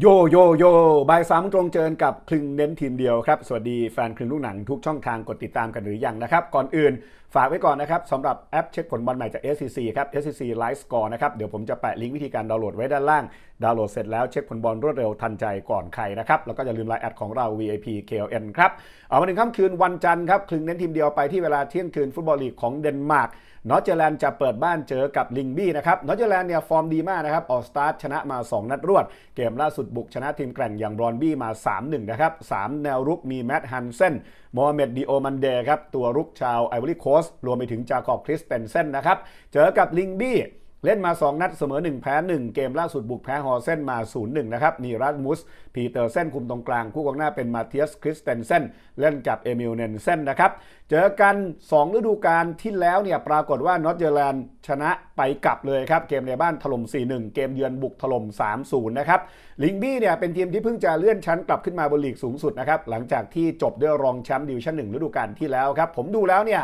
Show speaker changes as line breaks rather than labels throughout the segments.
โยโยโยบ่ายสามตรงเจอกับคลึงเน้นทีมเดียวครับ สวัสดีแฟนคลึงลูกหนังทุกช่องทางกดติดตามกันหรือยังนะครับ ก่อนอื่นฝากไว้ก่อนนะครับสำหรับแอปเช็คผลบอลใหม่จาก SCC ครับ SCC Live Score นะครับ เดี๋ยวผมจะแปะลิงก์วิธีการดาวน์โหลดไว้ด้านล่างดาวน์โหลดเสร็จแล้วเช็คผลบอลรวดเร็วทันใจก่อนใครนะครับ แล้วก็อย่าลืมไลน์แอดของเรา VIP KLN ครับ เอามาถึงค่ำคืนวันจันทร์ครับคลึงเน้นทีมเดียวไปที่เวลาเที่ยงคืนฟุตบอลลีกของเดนมาร์กนอตเจอร์แลนด์จะเปิดบ้านเจอกับลิงบี้นะครับนอตเจอร์แลนด์เนี่ยฟอร์มดีมากนะครับออกสตาร์ทชนะมา 2 นัดรวด เกมล่าสุดบุกชนะทีมแกร่งอย่างบรอนบี้มา 3-1 นะครับ 3 แนวรุกมีแมตต์ฮันเซนโมฮัมเหม็ดดิโอมันเดย์ครับตัวรุกชาวไอวอรี่โคสต์รวมไปถึงจาคอบคริสเตนเซนนะครับเจอกับลิงบี้ เล่นมา 2 นัดเสมอ 1 แพ้ 1 เกมล่าสุดบุกแพ้ฮอเซนมา 0-1 นะครับนีรัสมุส พีเตอร์เซนคุมตรงกลาง คู่กองหน้าเป็นมาเทียส คริสเตนเซนเล่นกับเอมิลเนนเซนนะครับ เจอกัน 2 ฤดูกาลที่แล้วเนี่ยปรากฏว่านอตเจอร์แลนด์ชนะไปกลับเลยครับ เกมในบ้านถล่ม 4-1 เกมเยือนบุกถล่ม 3-0 นะครับ ลิงบี้เนี่ยเป็นทีมที่เพิ่งจะเลื่อนชั้นกลับขึ้นมาบนลีกสูงสุดนะครับหลังจากที่จบด้วยรองแชมป์ดิวิชั่น1ฤดูกาลที่แล้วครับผมดูแล้วเนี่ย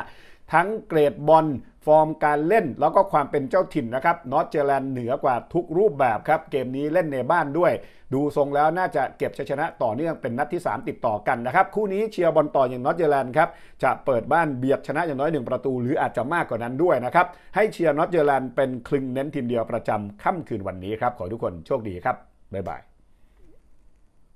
ทั้งเกรดบอลฟอร์มการเล่นแล้วก็ความเป็นเจ้าถิ่นนะครับนอตเจอร์แลนด์เหนือกว่าทุกรูปแบบครับ เกมนี้เล่นในบ้านด้วย ดูทรงแล้วน่าจะเก็บชัยชนะต่อเนื่องเป็นนัดที่ 3 ติดต่อกันนะครับ คู่นี้เชียร์บอลต่ออย่างนอตเจอร์แลนด์ครับ จะเปิดบ้านเบียดชนะอย่างน้อย 1 ประตู หรืออาจจะมากกว่านั้นด้วยนะครับ ให้เชียร์นอตเจอร์แลนด์เป็นคลึงเน้นทีมเดียวประจำค่ำคืนวันนี้ครับขอทุกคนโชคดีครับบ๊ายบาย